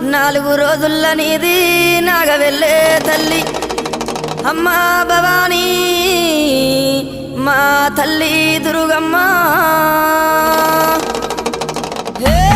నాలుగు రోజుల నీది నాగ వెళ్ళే తల్లి. అమ్మా భవానీ మా తల్లి దుర్గమ్మ. హే!